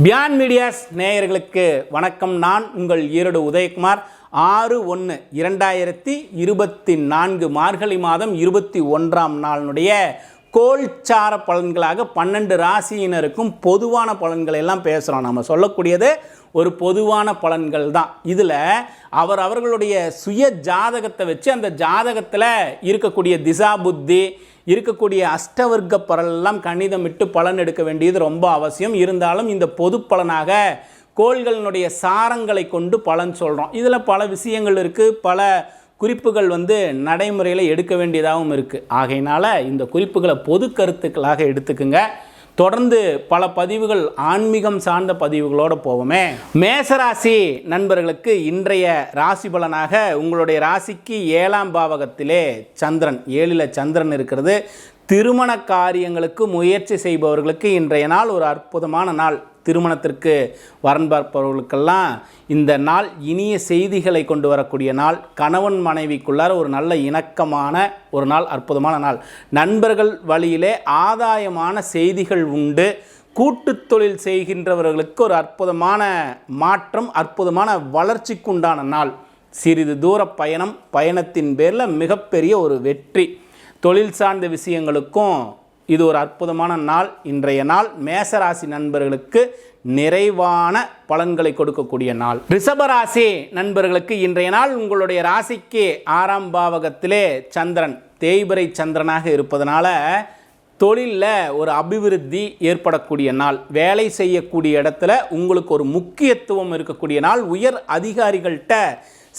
பியான் medias நேயர்களுக்கு வணக்கம். நான் உங்கள் ஈரோடு உதயகுமார். ஆறு ஒன்று இரண்டாயிரத்தி இருபத்தி நான்கு மார்கழி மாதம் இருபத்தி ஒன்றாம் நாளினுடைய கோல்சார பலன்களாக பன்னெண்டு ராசியினருக்கும் பொதுவான பலன்களை எல்லாம் பேசுகிறோம் நம்ம சொல்லக்கூடியது ஒரு பொதுவான பலன்கள் தான். இதில் அவர் அவர்களுடைய சுய ஜாதகத்தை வச்சு அந்த ஜாதகத்தில் இருக்கக்கூடிய திசா புத்தி இருக்கக்கூடிய அஷ்டவர்க்க பலனெல்லாம் கணிதமிட்டு பலன் எடுக்க வேண்டியது ரொம்ப அவசியம். இருந்தாலும் இந்த பொது பலனாக கோள்களினுடைய சாரங்களை கொண்டு பலன் சொல்கிறோம் இதில் பல விஷயங்கள் இருக்குது பல குறிப்புகள் வந்து நடைமுறையில் எடுக்க வேண்டியதாகவும் இருக்குது ஆகையினால இந்த குறிப்புகளை பொது கருத்துக்களாக எடுத்துக்குங்க. தொடர்ந்து பல பதிவுகள் ஆன்மீகம் சார்ந்த பதிவுகளோடு போவோமே. மேசராசி நண்பர்களுக்கு இன்றைய ராசி பலனாக உங்களுடைய ராசிக்கு ஏழாம் பாவகத்திலே சந்திரன் ஏழில் சந்திரன் இருக்கிறது. திருமண காரியங்களுக்கு முயற்சி செய்பவர்களுக்கு இன்றைய நாள் ஒரு அற்புதமான நாள். திருமணத்திற்கு வரன் பார்ப்பவர்களுக்கெல்லாம் இந்த நாள் இனிய செய்திகளை கொண்டு வரக்கூடிய நாள். கணவன் மனைவிக்குள்ளார ஒரு நல்ல இணக்கமான ஒரு நாள் அற்புதமான நாள். நண்பர்கள் வழியிலே ஆதாயமான செய்திகள் உண்டு. கூட்டுத் தொழில் செய்கின்றவர்களுக்கு ஒரு அற்புதமான மாற்றம் அற்புதமான வளர்ச்சிக்குண்டான நாள். சிறிது தூர பயணம் பயணத்தின் பேரில் மிகப்பெரிய ஒரு வெற்றி. தொழில் சார்ந்த விஷயங்களுக்கும் இது ஒரு அற்புதமான நாள். இன்றைய நாள் மேசராசி நண்பர்களுக்கு நிறைவான பலன்களை கொடுக்கக்கூடிய நாள். ரிஷபராசி நண்பர்களுக்கு இன்றைய நாள் உங்களுடைய ராசிக்கு ஆறாம் பாவகத்திலே சந்திரன் தேய்பிரை சந்திரனாக இருப்பதனால தொழிலில் ஒரு அபிவிருத்தி ஏற்படக்கூடிய நாள். வேலை செய்யக்கூடிய இடத்துல உங்களுக்கு ஒரு முக்கியத்துவம் இருக்கக்கூடிய நாள். உயர் அதிகாரிகள்கிட்ட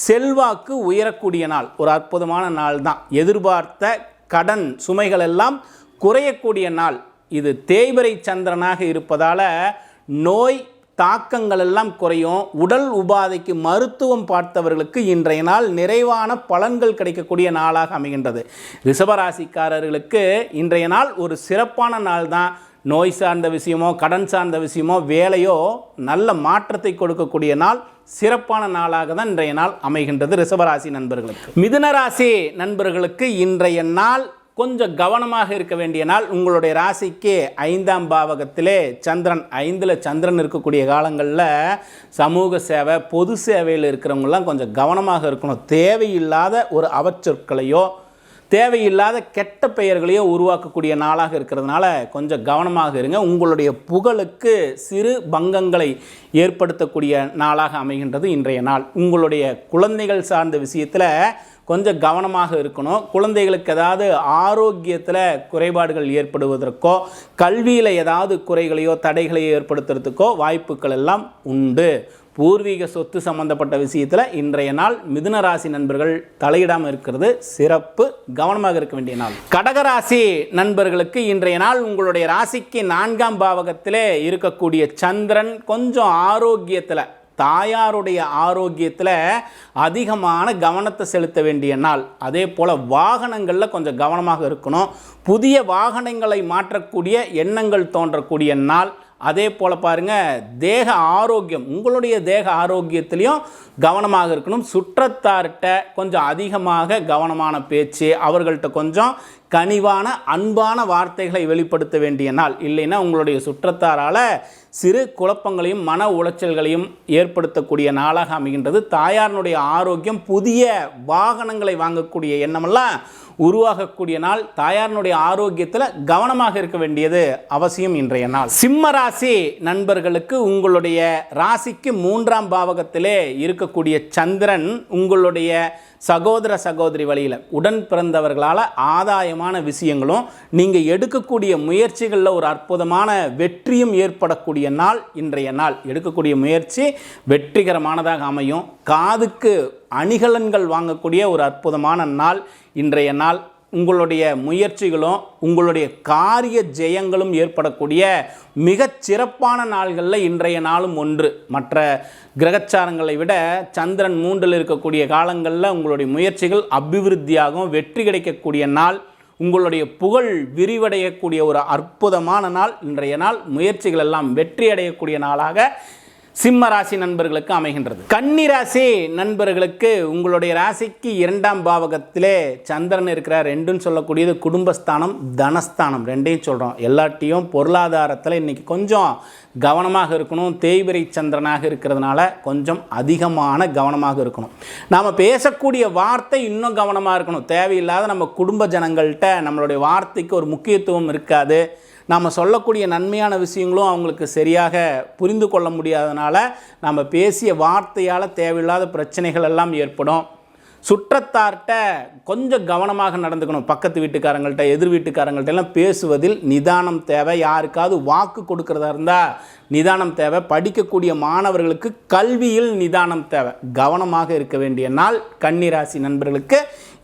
செல்வாக்கு உயரக்கூடிய நாள். ஒரு அற்புதமான நாள் தான் எதிர்பார்த்த கடன் சுமைகள் எல்லாம் குறையக்கூடிய நாள். இது தேய்பிரை சந்திரனாக இருப்பதால் நோய் தாக்கங்கள் எல்லாம் குறையும். உடல் உபாதைக்கு மருத்துவம் பார்த்தவர்களுக்கு இன்றைய நாள் நிறைவான பலன்கள் கிடைக்கக்கூடிய நாளாக அமைகின்றது. ரிஷபராசிக்காரர்களுக்கு இன்றைய நாள் ஒரு சிறப்பான நாள் தான். நோய் சார்ந்த விஷயமோ கடன் சார்ந்த விஷயமோ வேலையோ நல்ல மாற்றத்தை கொடுக்கக்கூடிய நாள். சிறப்பான நாளாக தான் இன்றைய நாள் அமைகின்றது ரிஷபராசி நண்பர்களுக்கு. மிதுனராசி நண்பர்களுக்கு இன்றைய நாள் கொஞ்சம் கவனமாக இருக்க வேண்டிய நாள் உங்களுடைய ராசிக்கு ஐந்தாம் பாவகத்திலே சந்திரன் ஐந்தில் சந்திரன் இருக்கக்கூடிய காலங்களில் சமூக சேவை பொது சேவையில் இருக்கிறவங்களாம் கொஞ்சம் கவனமாக இருக்கணும். தேவையில்லாத ஒரு அவச்சொற்களையோ தேவையில்லாத கெட்ட பெயர்களையோ உருவாக்கக்கூடிய நாளாக இருக்கிறதுனால கொஞ்சம் கவனமாக இருங்க. உங்களுடைய புகழுக்கு சிறு பங்கங்களை ஏற்படுத்தக்கூடிய நாளாக அமைகின்றது இன்றைய நாள். உங்களுடைய குழந்தைகள் சார்ந்த விஷயத்தில் கொஞ்சம் கவனமாக இருக்கணும். குழந்தைகளுக்கு ஏதாவது ஆரோக்கியத்தில் குறைபாடுகள் ஏற்படுவதற்கோ கல்வியில் ஏதாவது குறைகளையோ தடைகளையோ ஏற்படுத்துறதுக்கோ வாய்ப்புகள் எல்லாம் உண்டு. பூர்வீக சொத்து சம்பந்தப்பட்ட விஷயத்தில் இன்றைய நாள் மிதுன ராசி நண்பர்கள் தலையிடாமல் இருக்கிறது. சிறப்பு. கவனமாக இருக்க வேண்டிய நாள். கடகராசி நண்பர்களுக்கு இன்றைய நாள் உங்களுடைய ராசிக்கு நான்காம் பாவகத்திலே இருக்கக்கூடிய சந்திரன் கொஞ்சம் ஆரோக்கியத்தில் தாயாருடைய ஆரோக்கியத்தில் அதிகமான கவனத்தை செலுத்த வேண்டிய நாள். அதே போல் வாகனங்களில் கொஞ்சம் கவனமாக இருக்கணும். புதிய வாகனங்களை மாற்றக்கூடிய எண்ணங்கள் தோன்றக்கூடிய நாள். அதே போல் பாருங்கள் தேக ஆரோக்கியம். உங்களுடைய தேக ஆரோக்கியத்திலையும் கவனமாக இருக்கணும். சுற்றத்தார்கிட்ட கொஞ்சம் அதிகமாக கவனமான பேச்சு அவர்கள்ட்ட கொஞ்சம் கனிவான அன்பான வார்த்தைகளை வெளிப்படுத்த வேண்டிய நாள். இல்லைன்னா உங்களுடைய சுற்றத்தாரால் சிறு குழப்பங்களையும் மன உளைச்சல்களையும் ஏற்படுத்தக்கூடிய நாளாக அமைகின்றது. தாயாரினுடைய ஆரோக்கியம் புதிய வாகனங்களை வாங்கக்கூடிய எண்ணமெல்லாம் உருவாகக்கூடிய நாள். தாயாரினுடைய ஆரோக்கியத்தில் கவனமாக இருக்க வேண்டியது அவசியம் இன்றைய நாள். சிம்ம ராசி நண்பர்களுக்கு உங்களுடைய ராசிக்கு மூன்றாம் பாவகத்திலே இருக்கக்கூடிய சந்திரன் உங்களுடைய சகோதர சகோதரி வழியில் உடன் பிறந்தவர்களால் அற்புதமான விஷயங்களும் நீங்கள் எடுக்கக்கூடிய முயற்சிகளில் ஒரு அற்புதமான வெற்றியும் ஏற்படக்கூடிய நாள் இன்றைய நாள். எடுக்கக்கூடிய முயற்சி வெற்றிகரமானதாக அமையும். காதுக்கு அணிகலன்கள் வாங்கக்கூடிய ஒரு அற்புதமான நாள் இன்றைய நாள். உங்களுடைய முயற்சிகளும் உங்களுடைய காரிய ஜெயங்களும் ஏற்படக்கூடிய மிகச் சிறப்பான நாள்களில் இன்றைய நாளும் ஒன்று. மற்ற கிரகச்சாரங்களை விட சந்திரன் மூன்றில் இருக்கக்கூடிய காலங்களில் உங்களுடைய முயற்சிகள் அபிவிருத்தியாகவும் வெற்றி கிடைக்கக்கூடிய நாள். உங்களுடைய புகழ் விரிவடையக்கூடிய ஒரு அற்புதமான நாள் இன்றைய நாள். முயற்சிகள் எல்லாம் வெற்றி அடையக்கூடிய நாளாக சிம்ம ராசி நண்பர்களுக்கு அமைகின்றது. கன்னி ராசி நண்பர்களுக்கு உங்களுடைய ராசிக்கு இரண்டாம் பாவகத்திலே சந்திரன் இருக்கிறார். ரெண்டுன்னு சொல்லக்கூடியது குடும்பஸ்தானம் தனஸ்தானம். ரெண்டையும் சொல்கிறோம் எல்லாட்டையும் பொருளாதாரத்தில் இன்றைக்கி கொஞ்சம் கவனமாக இருக்கணும். தேய்பிரை சந்திரனாக இருக்கிறதுனால கொஞ்சம் அதிகமான கவனமாக இருக்கணும். நாம் பேசக்கூடிய வார்த்தை இன்னும் கவனமாக இருக்கணும். தேவையில்லாத நம்ம குடும்ப ஜனங்கள்கிட்ட நம்மளுடைய வார்த்தைக்கு ஒரு முக்கியத்துவம் இருக்காது. நாம் சொல்லக்கூடிய நன்மையான விஷயங்களும் அவங்களுக்கு சரியாக புரிந்து கொள்ள முடியாதனால நம்ம பேசிய வார்த்தையால் தேவையில்லாத பிரச்சனைகள் எல்லாம் ஏற்படும். சுற்றத்தார்கிட்ட கொஞ்சம் கவனமாக நடந்துக்கணும். பக்கத்து வீட்டுக்காரங்கள்ட்ட எதிர் வீட்டுக்காரங்கள்ட்ட எல்லாம் பேசுவதில் நிதானம் தேவை. யாருக்காவது வாக்கு கொடுக்கறதா இருந்தால் நிதானம் தேவை. படிக்கக்கூடிய மாணவர்களுக்கு கல்வியில் நிதானம் தேவை. கவனமாக இருக்க வேண்டிய நாள் கன்னிராசி நண்பர்களுக்கு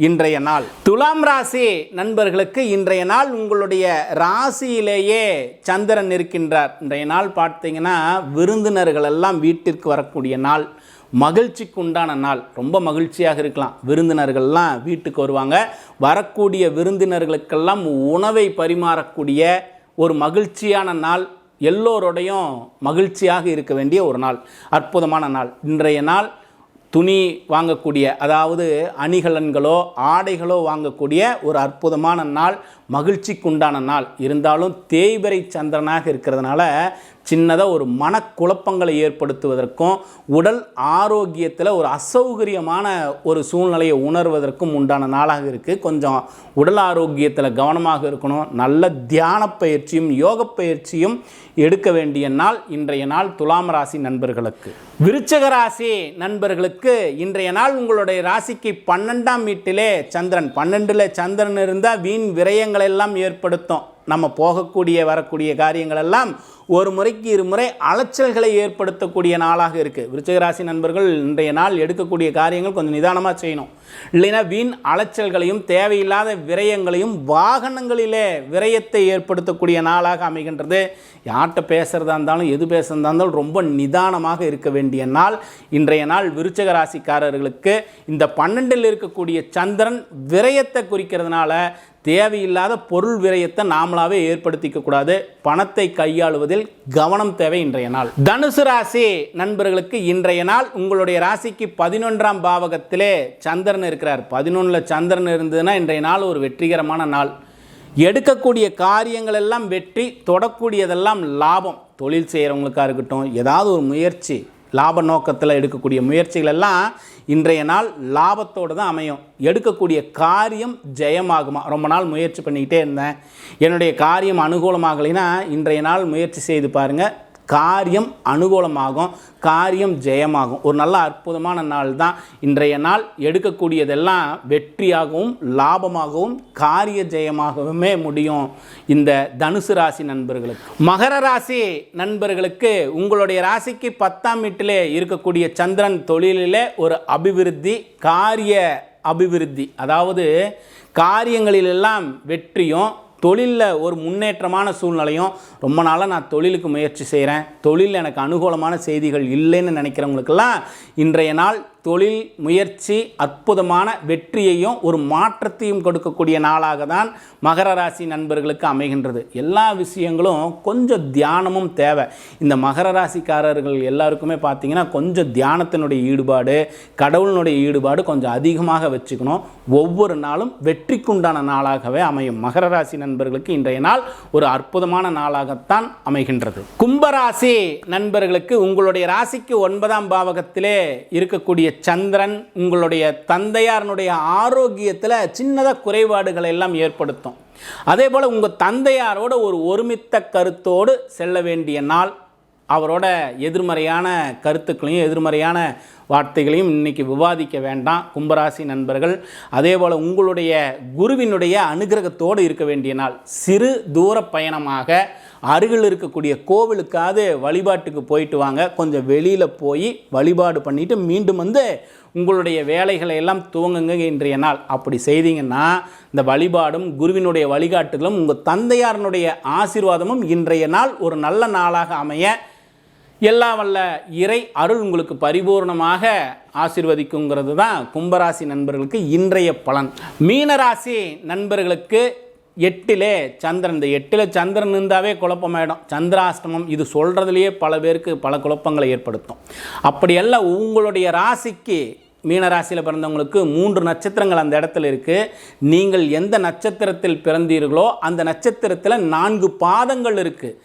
இன்றைய நாள். துலாம் ராசி நண்பர்களுக்கு இன்றைய நாள் உங்களுடைய ராசியிலேயே சந்திரன் இருக்கின்றார் இன்றைய நாள் பார்த்தீங்கன்னா விருந்தினர்கள் எல்லாம் வீட்டிற்கு வரக்கூடிய நாள். மகிழ்ச்சிக்கு உண்டான நாள். ரொம்ப மகிழ்ச்சியாக இருக்கலாம். விருந்தினர்கள்லாம் வீட்டுக்கு வருவாங்க. வரக்கூடிய விருந்தினர்களுக்கெல்லாம் உணவை பரிமாறக்கூடிய ஒரு மகிழ்ச்சியான நாள். எல்லோரோடையும் மகிழ்ச்சியாக இருக்க வேண்டிய ஒரு நாள். அற்புதமான நாள். இன்றைய நாள் துணி வாங்கக்கூடிய அதாவது அணிகலன்களோ ஆடைகளோ வாங்கக்கூடிய ஒரு அற்புதமான நாள். மகிழ்ச்சிக்குண்டான நாள். இருந்தாலும் தேய்பிரை சந்திரனாக இருக்கிறதுனால சின்னதாக ஒரு மனக்குழப்பங்களை ஏற்படுத்துவதற்கும் உடல் ஆரோக்கியத்தில் ஒரு அசௌகரியமான ஒரு சூழ்நிலையை உணர்வதற்கும் உண்டான நாளாக இருக்குது கொஞ்சம் உடல் ஆரோக்கியத்தில் கவனமாக இருக்கணும். நல்ல தியான பயிற்சியும் யோக பயிற்சியும் எடுக்க வேண்டிய நாள் இன்றைய நாள் துலாம் ராசி நண்பர்களுக்கு. விருச்சக ராசி நண்பர்களுக்கு இன்றைய நாள் உங்களுடைய ராசிக்கு பன்னெண்டாம் வீட்டிலே சந்திரன். பன்னெண்டில் சந்திரன் இருந்தால் வீண் விரயங்களை எல்லாம் ஏற்படுத்தும். நம்ம போகக்கூடிய வரக்கூடிய காரியங்கள் எல்லாம் ஒரு முறைக்கு இருமுறை அலைச்சல்களை ஏற்படுத்தக்கூடிய நாளாக இருக்குது விருச்சகராசி நண்பர்கள் இன்றைய நாள் எடுக்கக்கூடிய காரியங்கள் கொஞ்சம் நிதானமாக செய்யணும். இல்லைன்னா வீண் அலைச்சல்களையும் தேவையில்லாத விரயங்களையும் வாகனங்களிலே விரயத்தை ஏற்படுத்தக்கூடிய நாளாக அமைகின்றது. யார்கிட்ட பேசுகிறதா இருந்தாலும் எது பேசுகிறதா இருந்தாலும் ரொம்ப நிதானமாக இருக்க வேண்டிய நாள். இன்றைய நாள் விருச்சக ராசிக்காரர்களுக்கு இந்த பன்னெண்டில் இருக்கக்கூடிய சந்திரன் விரயத்தை குறிக்கிறதுனால தேவையில்லாத பொருள் விரயத்தை நாமளாகவே ஏற்படுத்திக்க கூடாது. பணத்தை கையாளுவதில் கவனம் தேவை இன்றைய நாள். தனுசு ராசி நண்பர்களுக்கு இன்றைய நாள் உங்களுடைய ராசிக்கு பதினொன்றாம் பாவகத்திலே சந்திரன் இருக்கிறார். பதினொன்றில் சந்திரன் இருந்ததுன்னா இன்றைய நாள் ஒரு வெற்றிகரமான நாள். எடுக்கக்கூடிய காரியங்கள் எல்லாம் வெற்றி தொடக்கூடியதெல்லாம் லாபம். தொழில் செய்கிறவங்களுக்காக இருக்கட்டும் ஏதாவது ஒரு முயற்சி லாப நோக்கத்தில் எடுக்கக்கூடிய முயற்சிகள் எல்லாம் இன்றைய நாள் லாபத்தோடு தான் அமையும். எடுக்கக்கூடிய காரியம் ஜெயமாகுமா? ரொம்ப நாள் முயற்சி பண்ணிக்கிட்டே இருந்தேன். என்னுடைய காரியம் அனுகூலமாகலைன்னா இன்றைய நாள் முயற்சி செய்து பாருங்கள் காரியம் அனுகூலமாகும் காரியம் ஜெயமாகும். ஒரு நல்ல அற்புதமான நாள் தான். இன்றைய நாள் எடுக்கக்கூடியதெல்லாம் வெற்றியாகவும் லாபமாகவும் காரிய ஜெயமாகவுமே முடியும். இந்த தனுசு ராசி நண்பர்களுக்கு. மகர ராசி நண்பர்களுக்கு உங்களுடைய ராசிக்கு பத்தாம் வீட்டிலே இருக்கக்கூடிய சந்திரன் தொழிலிலே ஒரு அபிவிருத்தி காரிய அபிவிருத்தி. அதாவது காரியங்களிலெல்லாம் வெற்றியும் தொழிலில் ஒரு முன்னேற்றமான சூழ்நிலையும் ரொம்ப நாளாக நான் தொழிலுக்கு முயற்சி செய்கிறேன் தொழில் எனக்கு அனுகூலமான செய்திகள் இல்லைன்னு நினைக்கிறவங்களுக்கெல்லாம் இன்றைய நாள் தொழில் முயற்சி அற்புதமான வெற்றியையும் ஒரு மாற்றத்தையும் கொடுக்கக்கூடிய நாளாக தான் மகர ராசி நண்பர்களுக்கு அமைகின்றது. எல்லா விஷயங்களும் கொஞ்சம் தியானமும் தேவை. இந்த மகர ராசிக்காரர்கள் எல்லாருக்குமே பார்த்தீங்கன்னா கொஞ்சம் தியானத்தினுடைய ஈடுபாடு கடவுளினுடைய ஈடுபாடு கொஞ்சம் அதிகமாக வச்சுக்கணும். ஒவ்வொரு நாளும் வெற்றிக்குண்டான நாளாகவே அமையும். மகர ராசி நண்பர்களுக்கு இன்றைய நாள் ஒரு அற்புதமான நாளாகத்தான் அமைகின்றது. கும்பராசி நண்பர்களுக்கு உங்களுடைய ராசிக்கு ஒன்பதாம் பாவகத்திலே இருக்கக்கூடிய சந்திரன் உங்களுடைய தந்தையாரனுடைய ஆரோக்கியத்தில் சின்னதாக குறைபாடுகளை எல்லாம் ஏற்படுத்தும். அதே போல் உங்கள் தந்தையாரோட ஒரு ஒருமித்த கருத்தோடு செல்ல வேண்டிய நாள் அவரோட எதிர்மறையான கருத்துக்களையும் எதிர்மறையான வார்த்தைகளையும் இன்னைக்கு விவாதிக்க வேண்டாம். கும்பராசி நண்பர்கள் அதே போல் உங்களுடைய குருவினுடைய அனுகிரகத்தோடு இருக்க வேண்டிய நாள். சிறு தூர பயணமாக அருகில் இருக்கக்கூடிய கோவிலுக்காவது வழிபாட்டுக்கு போயிட்டு வாங்க. கொஞ்சம் வெளியில் போய் வழிபாடு பண்ணிவிட்டு மீண்டும் வந்து உங்களுடைய வேலைகளை எல்லாம் துவங்குங்க இன்றைய நாள். அப்படி செய்தீங்கன்னா இந்த வழிபாடும் குருவினுடைய வழிகாட்டுதலும் உங்கள் தந்தையாரனுடைய ஆசீர்வாதமும் இன்றைய நாள் ஒரு நல்ல நாளாக அமைய. எல்லாம் வல்ல இறை அருள் உங்களுக்கு பரிபூர்ணமாக ஆசிர்வதிக்குங்கிறது தான் கும்பராசி நண்பர்களுக்கு இன்றைய பலன். மீனராசி நண்பர்களுக்கு எட்டிலே சந்திரன். இந்த எட்டில் சந்திரன் இருந்தாவே குழப்பமாயிடும். சந்திராஷ்டமம் இது சொல்கிறதுலையே பல பேருக்கு பல குழப்பங்களை ஏற்படுத்தும். அப்படியெல்லாம் உங்களுடைய ராசிக்கு மீனராசியில் பிறந்தவங்களுக்கு மூன்று நட்சத்திரங்கள் அந்த இடத்துல இருக்குது நீங்கள் எந்த நட்சத்திரத்தில் பிறந்தீர்களோ அந்த நட்சத்திரத்தில் நான்கு பாதங்கள் இருக்குது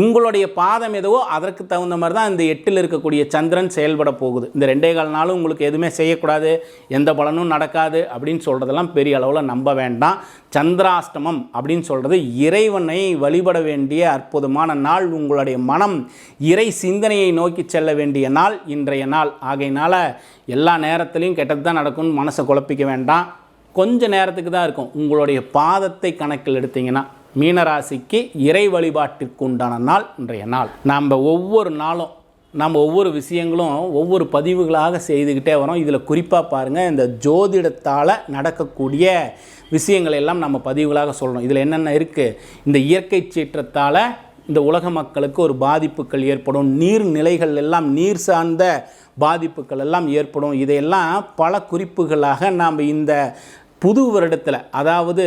உங்களுடைய பாதம் எதுவோ அதற்கு தகுந்த மாதிரி தான் இந்த எட்டில் இருக்கக்கூடிய சந்திரன் செயல்பட போகுது. இந்த ரெண்டே கால் நாளும் உங்களுக்கு எதுவுமே செய்யக்கூடாது. எந்த பலனும் நடக்காது அப்படின்னு சொல்கிறதெல்லாம் பெரிய அளவில் நம்ப வேண்டாம். சந்திராஷ்டமம் அப்படின்னு சொல்கிறது இறைவனை வழிபட வேண்டிய அற்புதமான நாள். உங்களுடைய மனம் இறை சிந்தனையை நோக்கி செல்ல வேண்டிய நாள். இன்றைய நாள். ஆகையினால் எல்லா நேரத்துலையும் கெட்டது தான் நடக்கும்னு மனசை குழப்பிக்க வேண்டாம். கொஞ்சம் நேரத்துக்கு தான் இருக்கும். உங்களுடைய பாதத்தை கணக்கில் எடுத்திங்கன்னா மீனராசிக்கு இறை வழிபாட்டிற்கு உண்டான நாள் இன்றைய நாள். நாம் ஒவ்வொரு நாளும் நம்ம ஒவ்வொரு விஷயங்களும் ஒவ்வொரு பதிவுகளாக செய்துக்கிட்டே வரோம். இதில் குறிப்பாக பாருங்கள் இந்த ஜோதிடத்தால் நடக்கக்கூடிய விஷயங்களை எல்லாம் நம்ம பதிவுகளாக சொல்கிறோம் இதில் என்னென்ன இருக்குது இந்த இயற்கை சீற்றத்தால் இந்த உலக மக்களுக்கு ஒரு பாதிப்புகள் ஏற்படும். நீர்நிலைகள் எல்லாம் நீர் சார்ந்த பாதிப்புகள் எல்லாம் ஏற்படும். இதையெல்லாம் பல குறிப்புகளாக நாம் இந்த புது வருடத்தில் அதாவது